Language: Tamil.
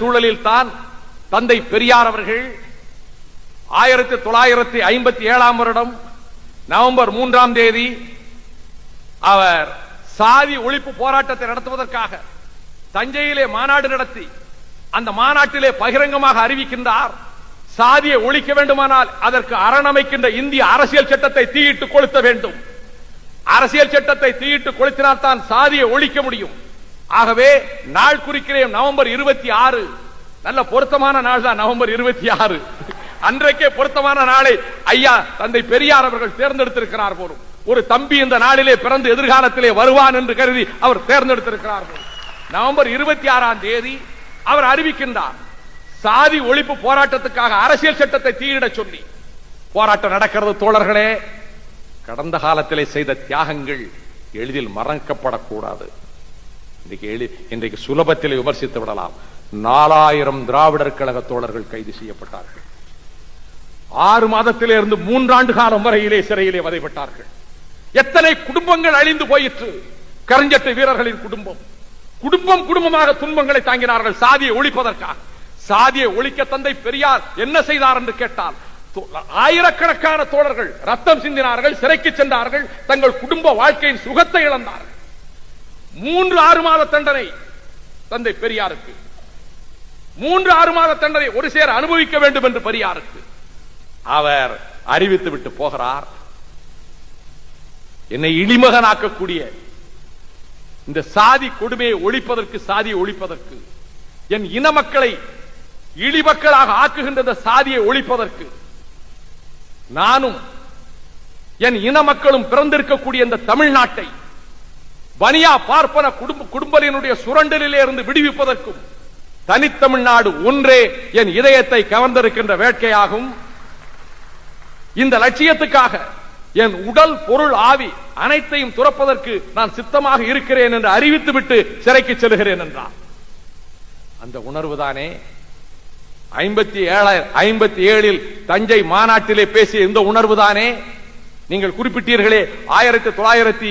சூழலில் தான் தந்தை பெரியார் அவர்கள் ஆயிரத்தி தொள்ளாயிரத்தி ஐம்பத்தி ஏழாம் வருடம் நவம்பர் மூன்றாம் தேதி அவர் சாதி ஒழிப்பு போராட்டத்தை நடத்துவதற்காக தஞ்சையிலே மாநாடு நடத்தி அந்த மாநாட்டிலே பகிரங்கமாக அறிவிக்கின்றார். சாதியை ஒழிக்க வேண்டுமானால் அதற்கு அரணமைக்கின்ற இந்திய அரசியல் சட்டத்தை தீயிட்டு கொளுத்த வேண்டும். அரசியல் சட்டத்தை தீயிட்டு கொளுத்தினால் தான் சாதியை ஒழிக்க முடியும். ஆகவே நாள் குறிக்கிறேன். நவம்பர் இருபத்தி ஆறு. நல்ல பொருத்தமான நாள் தான் நவம்பர் இருபத்தி ஆறு. அன்றைக்கே பொருத்தமான நாளை ஐயா தந்தை பெரியார் அவர்கள் தேர்ந்தெடுத்திருக்கிறார் போலும். ஒரு தம்பி இந்த நாளிலே பிறந்து எதிர்காலத்திலே வருவான் என்று கருதி அவர் தேர்ந்தெடுத்திருக்கிறார் போலும். நவம்பர் இருபத்தி ஆறாம் தேதி அவர் அறிவிக்கின்றார். சாதி ஒழிப்பு போராட்டத்துக்காக அரசியல் சட்டத்தை தீயிட சொல்லி. போராட்டம் நடக்கிறது தோழர்களே. கடந்த காலத்திலே செய்த தியாகங்கள் எளிதில் மறக்கப்படக்கூடாது. இன்றைக்கு எழு இன்றைக்கு சுலபத்தில் விமர்சித்து விடலாம். நாலாயிரம் திராவிடர் கழக தோழர்கள் கைது செய்யப்பட்டார்கள். ஆறு மாதத்திலே இருந்து மூன்றாண்டு காலம் வரையிலே சிறையிலே வதைப்பட்டார்கள். எத்தனை குடும்பங்கள் அழிந்து போயிற்று. கரஞ்சட்டை வீரர்களின் குடும்பம். குடும்பம் குடும்பமாக துன்பங்களை தாங்கினார்கள் சாதியை ஒழிப்பதற்காக. சாதியை ஒழிக்க தந்தை பெரியார் என்ன செய்தார் என்று கேட்டால் ஆயிரக்கணக்கான தோழர்கள் ரத்தம் சிந்தினார்கள் சிறைக்கு சென்றார்கள் தங்கள் குடும்ப வாழ்க்கையின் சுகத்தை இழந்தார்கள். மூன்று ஆறு மாத தண்டனை தந்தை பெரியாருக்கு. மூன்று ஆறு மாத தண்டனை ஒரு சேர அனுபவிக்க வேண்டும் என்று பெரியாருக்கு. அவர் அறிவித்து விட்டு போகிறார். என்னை இழிமகனாக்கக்கூடிய இந்த சாதி கொடுமையை ஒழிப்பதற்கு சாதியை ஒழிப்பதற்கு என் இன மக்களை இழிமக்களாக ஆக்குகின்ற இந்த சாதியை ஒழிப்பதற்கு நானும் என் இன மக்களும் பிறந்திருக்கக்கூடிய இந்த தமிழ்நாட்டை பனியா பார்ப்பன குடும்ப குடும்பலினுடைய சுரண்டலிலே இருந்து விடுவிப்பதற்கும் தனித்தமிழ்நாடு ஒன்றே என் இதயத்தை கவர்ந்திருக்கின்ற வேட்கையாகும். இந்த லட்சியத்துக்காக என் உடல் பொருள் ஆவி அனைத்தையும் துறப்பதற்கு நான் சித்தமாக இருக்கிறேன் என்று அறிவித்துவிட்டு சிறைக்கு செல்கிறேன் என்றார். அந்த உணர்வுதானே? ஐம்பத்தி ஏழாயிரம் ஐம்பத்தி ஏழில் தஞ்சை மாநாட்டிலே பேசிய இந்த உணர்வுதானே? நீங்கள் குறிப்பிட்டீர்களே ஆயிரத்தி தொள்ளாயிரத்தி